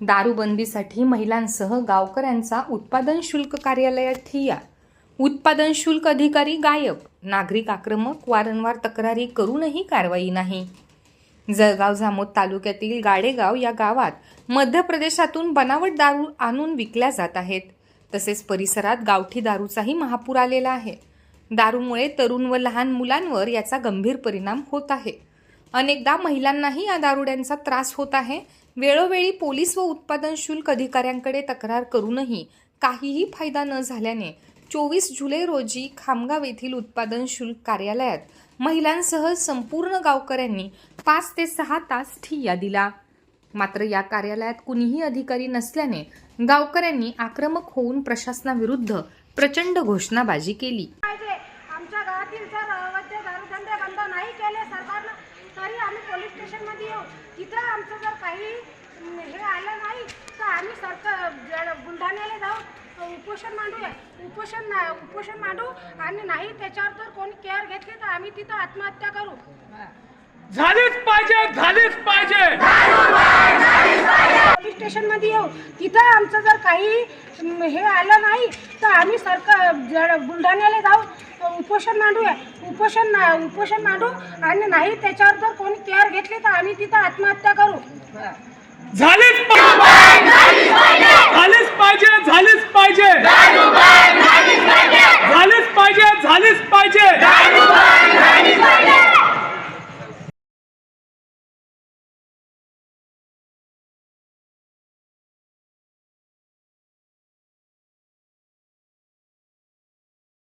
दारूबंदीसाठी महिलांसह गावकऱ्यांचा उत्पादन शुल्क कार्यालयात ठिया उत्पादन शुल्क अधिकारी गायब. नागरिक आक्रमक वारंवार तक्रारी करूनही कारवाई नाही. जळगाव जामोद तालुक्यातील गाडेगाव या गावात मध्य प्रदेशातून बनावट दारू आणून विकल्या जात आहेत. तसेच परिसरात गावठी दारूचाही महापूर आलेला आहे. दारूमुळे तरुण व लहान मुलांवर याचा गंभीर परिणाम होत आहे. अनेकदा महिलांनाही या दारुड्यांचा त्रास होत आहे. वेळोवेळी पोलीस व उत्पादन शुल्क अधिकाऱ्यांकडे तक्रार करूनही काहीही फायदा न झाल्याने चोवीस जुलै रोजी खामगाव येथील उत्पादन शुल्क कार्यालयात महिलांसह संपूर्ण गावकऱ्यांनी पाच ते सहा तास ठिय्या दिला. मात्र या कार्यालयात कुणीही अधिकारी नसल्याने गावकऱ्यांनी आक्रमक होऊन प्रशासनाविरुद्ध प्रचंड घोषणाबाजी केली. आमच्या गावातील जर अवैध दारूधंदे बंद नाही केले. सरकारनं तरी आम्ही पोलीस स्टेशनमध्ये येऊ. तिथं आमचं जर काही हे आलं नाही तर आम्ही सरकार बुलढाण्याला जाऊ. उपोषण मांडूया उपोषण ना- उपोषण मांडू. आणि नाही त्याच्यावर जर कोणी केअर घेतली तर आम्ही तिथं आत्महत्या करू. झालीच पाहिजे झालीच पाहिजे. पोलीस स्टेशनमध्ये येऊ. तिथं आमचं जर काही हे आलं नाही तर आम्ही सरकार बुलढाण्याला जाऊ. उपोषण मांडूया उपोषण ना- उपोषण मांडू आणि नाही त्याच्यावर जर कोणी केअर घेतली तर आम्ही तिथं आत्महत्या करू. पाहिजे पाहिजे झालीच पाहिजे. झालीच पाहिजे. झालीच पाहिजे.